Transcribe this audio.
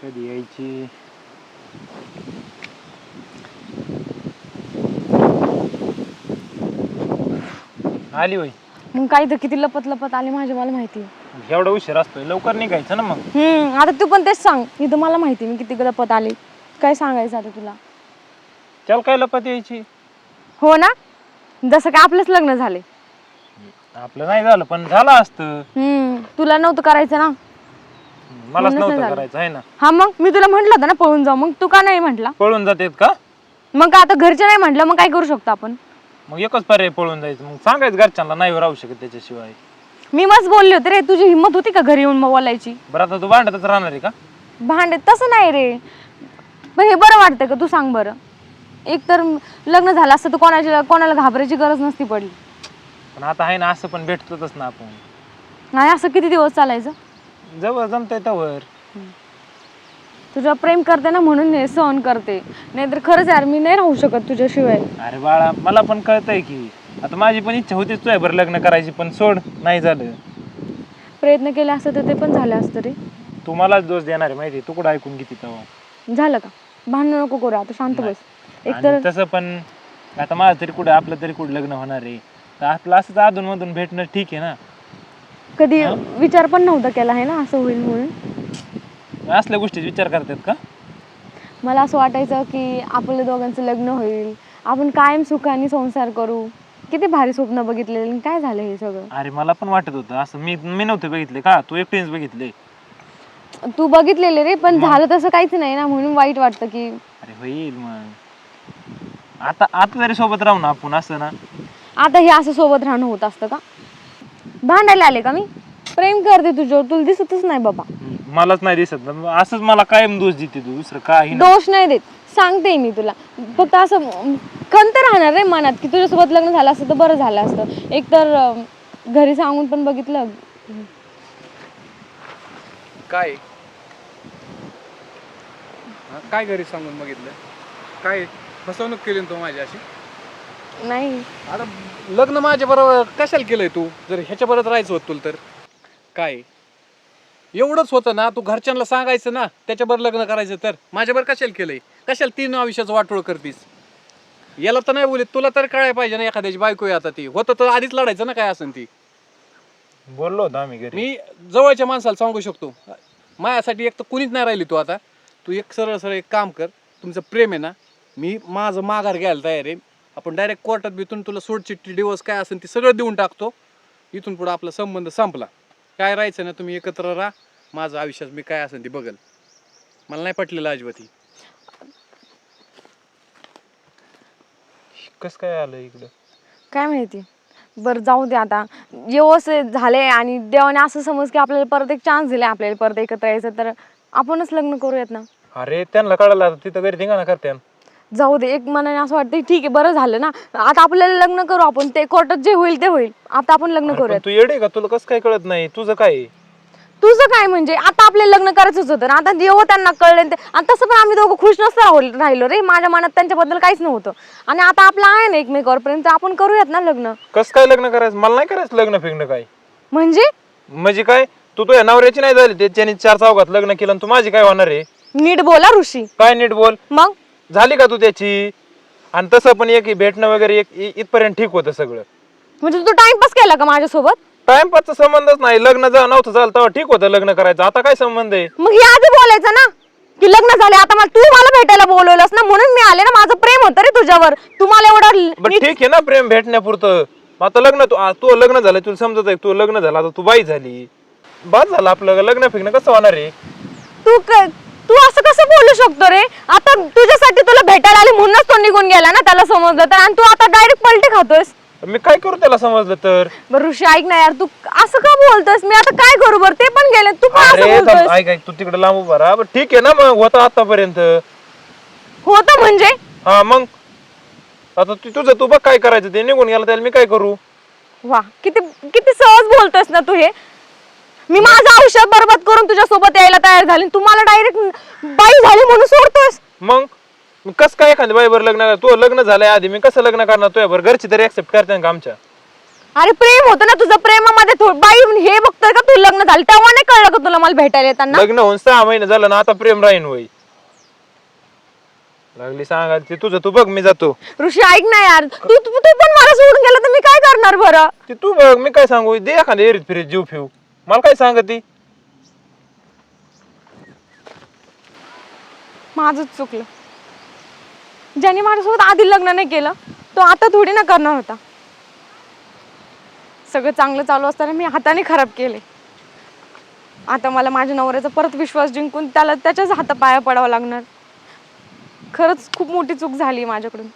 कधी यायची? आली होय. मग काही तर किती लपत लपत आले माझे मला माहिती. एवढा उशीर असतोय लवकर निघायचं ना मग. हम्म आता तू पण तेच सांग. इथं मला माहिती मी किती लपत आले. काय सांगायचं आता तुला? त्याला काय लपत यायची? हो ना? जसं काय आपलंच लग्न झाले आपलं नाही झालं पण झालं असतं. हम्म तुला नव्हतं करायचं ना? मलाच म्हणूनच नाही नव्हतं झालं. करायचं आहे ना? हा मग मी तुला म्हंटल होतं ना पळून जाऊ. मग तू का नाही म्हंटला? पळून जातेत का? मग आता घरचे नाही म्हंटल मग काय करू शकतो आपण? मग एकच पर्याय पळून जायचं. मग सांगायचं घरच्यांना नाही राहू शकत त्याच्याशिवाय. मी मस्त बोलले होते रे तुझी हिंमत होती का घरी येऊन मग बोलायची? बरं आता तू भांडतच राहणार आहे का? भांडे तसं नाही रे. पण हे बरं वाटतंय का? तू सांग बरं. एक तर लग्न झालं असतं तर कोणाच्या कोणाला घाबरायची गरज नसती पडली. पण आता आहे ना असं पण भेटतोच ना आपण. नाही असं किती दिवस चालायचं? जवळ जमतंय तवर. तुझ्या प्रेम करते ना म्हणून हे सहन करते. नाहीतर खरंच यार मी नाही राहू शकत तुझ्याशिवाय. अरे बाळा मला पण कळतंय की आता माझी पण इच्छा होती तुझ्या बरं लग्न करायची पण सोड नाही झालं. प्रयत्न केले असते तर ते पण झालं असतं रे. तू मलाच दोष देणार आहे माहिती तू कुठं ऐकून घेते तेव्हा झालं का? भांडण नको करू आता शांत बस. एक तर आणि तसं पण आता माझं तरी कुठं आपलं तरी कुठं लग्न होणार आहे? तर आपलं असंच अधून मधून भेटणं ठीक आहे ना? कधी विचार पण नव्हता केला आहे ना असं होईल म्हणून. असल्या गोष्टी विचार करतात का? मला असं वाटायचं की आपल्या दोघांचं लग्न होईल. आपण कायम सुखाने संसार करू. किती भारी स्वप्न बघितलेलं आणि काय झालं हे सगळं? अरे मला पण वाटत होतं असं. मी मी नव्हते बघितले का? तू एकटीच बघितले. तू बघितलेले रे पण झालं तसं काहीच नाही ना म्हणून वाईट वाटतं की अरे होईल मग. आता आता तरी सोबत राहू ना आपण असं ना? आता हे असं सोबत राहणं होत असतं का? भांडायला आले का मी? प्रेम करते तुझ्यावर. तुला दिसतच नाही बाबा. मलाच नाही दिसत. असंच मला कायम दोष देते तू. दुसरं काही नाही. दोष नाही देत. सांगते मी तुला. फक्त असं अं, खंत राहणार रे मनात की तुझ्यासोबत लग्न झालं असतं तर बरं झालं असतं. एक तर अं, घरी सांगून पण बघितलं. काय? हा, काय घरी सांगून बघितलं? काय फसवणूक केली ना तू माझी अशी? नाही. आता लग्न माझ्या बरोबर कशाला केलंय तू? जर ह्याच्या बरोबर राहायचं होत तुला तर. काय? एवढंच होतं ना तू घरच्यांना सांगायचं ना त्याच्याबरोबर लग्न करायचं तर. माझ्याबरोबर कशाला केलंय? कशाला तीन आयुष्याचं वाटोळ करतीस? याला तर नाही बोलत तुला तर कळायला पाहिजे ना एखाद्याची बायको आहे आता ती. होतं तर आधीच लढायचं ना काय असेल ती. बोललो होतो आम्ही घरी. मी जवळच्या माणसाला सांगू शकतो. माझ्यासाठी एक तर कुणीच नाही राहिली तू आता. तू एक सरळ सरळ एक काम कर तुमचं प्रेम आहे ना मी माझं माघार घ्यायला तयार आहे. आपण डायरेक्ट कोर्टात बितून तुला सोडचिठ्ठी दिवस काय असेल ते सगळं देऊन टाकतो. इथून पुढं आपला संबंध संपला. काय राहायचं ना तुम्ही एकत्र राहा. माझं आयुष्यात मी काय असेल ते बघल. मला नाही पटलेलं अजिबात. ही. कस काय आलं इकडं? काय माहिती? बरं जाऊ दे आता. व्यवस्थित झाले आणि देवाने असं समज की आपल्याला परत एक चान्स दिला आपल्याला परत एकत्र यायचं. तर आपणच लग्न करूयात ना. अरे त्यांना कळालं आता. तिथं घरी धिंगाणा करते जाऊ दे एक मनाने असं वाटतं ठीक आहे बरं झालं ना. आता आपल्याला लग्न करू आपण ते कोर्टात जे होईल ते होईल. आता आपण लग्न करूयात. तू येडे का? तुला कसं काय कळत नाही? तुझं काय आहे? तुझं काय म्हणजे? आता आपल्याला लग्न करायचंच होतं ना. आता देव त्यांना कळले ते आणि तसं पण आम्ही दोघं खुश नसतो राहुल- राहिलो रे. माझ्या मनात त्यांच्याबद्दल काहीच नव्हतं. आणि आता आपलं आहे ना एकमेकावर प्रेम तर आपण करूयात ना लग्न. कसं काय लग्न करायचं? मला नाही करायचं लग्न फिरणं काय? म्हणजे? म्हणजे काय? तू तुझ्या नवऱ्याची नाही झाली त्याच्याने चार चौघात लग्न केलं आणि तू माझी काय होणार आहे? नीट बोला ऋषी. काय नीट बोल? मग? झाली का तू त्याची? आणि तसं पण एक भेटणं वगैरे एक इ- इथपर्यंत ठीक होतं सगळं. म्हणजे तू टाइमपास केला का माझ्यासोबत? टाइमपासचा संबंधच नाही. लग्न जा नव्हतं झालं तेव्हा ठीक होतं लग्न करायचं. आता काय संबंध आहे? मग हे आधी बोलायचं ना? की लग्न झाले आता मला तू मला भेटायला बोलवलंस ना? म्हणून मी आले ना? माझं प्रेम होतं रे तुझ्यावर. तुम्हाला एवढं बरं ठीक आहे ना प्रेम भेटण्यापुरतं. मग आता लग्न तू आ, तू लग्न झालं तुला समजत आहे तू लग्न झालं आता तू बाई झाली. बाद झालं आपलं लग्न फिरणं कसं होणार आहे? तू क- तू असं कसं बोलू शकतो रे? आता तुझ्यासाठी तुला भेटायला आले म्हणूनच तो निघून गेला ना त्याला समजलं तर. आणि तू आता डायरेक्ट पलटी खातोयस. मी काय करू त्याला समजलं तर? बरं ऋषी ऐक ना यार तू असं का बोलतोयस? मी आता काय करू बरं? ते पण गेले तू पण असं अरे थांब, बोलतोयस. ऐक ऐक तू तिकडे लांब उभा राहा. बरं, ठीक आहे ना मग होता आतापर्यंत. होतं म्हणजे? हा मग? आता तू तुझं तू बघ काय करायचं. ते निघून गेला त्याला मी काय करू? वा किती किती सहज बोलतोयस ना तू हे? मी माझं आयुष्य बरबाद करून तुझ्या सोबत यायला तयार झाली आणि तू मला डायरेक्ट बाई झाली म्हणून सोडतोयस मग? कसं काय एखाद्या बाईवर लग्न तू लग्न झालंय आधी मी कसं लग्न करणार तुझ्या बरं घरची तरी ऍक्सेप्ट करते का आमच्या. अरे प्रेम होतं ना तुझं प्रेमामध्ये थो- बाई हे बघतोय का तू लग्न झालं? तेव्हा नाही कळलं का तुला मला भेटायला येताना? लग्न होऊन सहा महिने झालं ना आता प्रेम राहीन वय लागली सांगा ते तुझं तू बघ मी जातो. ऋषी ऐक ना यार तू तू तू पण मला सोडून गेला तर मी काय करणार बरं? ते तू बघ मी काय सांगू? दे एखाद्या एरीत फिरीत जीव फिव मला काय सांगत? ती माझंच चुकलं. ज्याने माझ्यासोबत आधी लग्न नाही केलं तो आता थोडी ना करणार होता. सगळं चांगलं चालू असताना मी हाताने खराब केले. आता मला माझ्या नवऱ्याचा परत विश्वास जिंकून त्याला त्याच्याच हातापाया पडावा लागणार. खरंच खूप मोठी चूक झाली माझ्याकडून.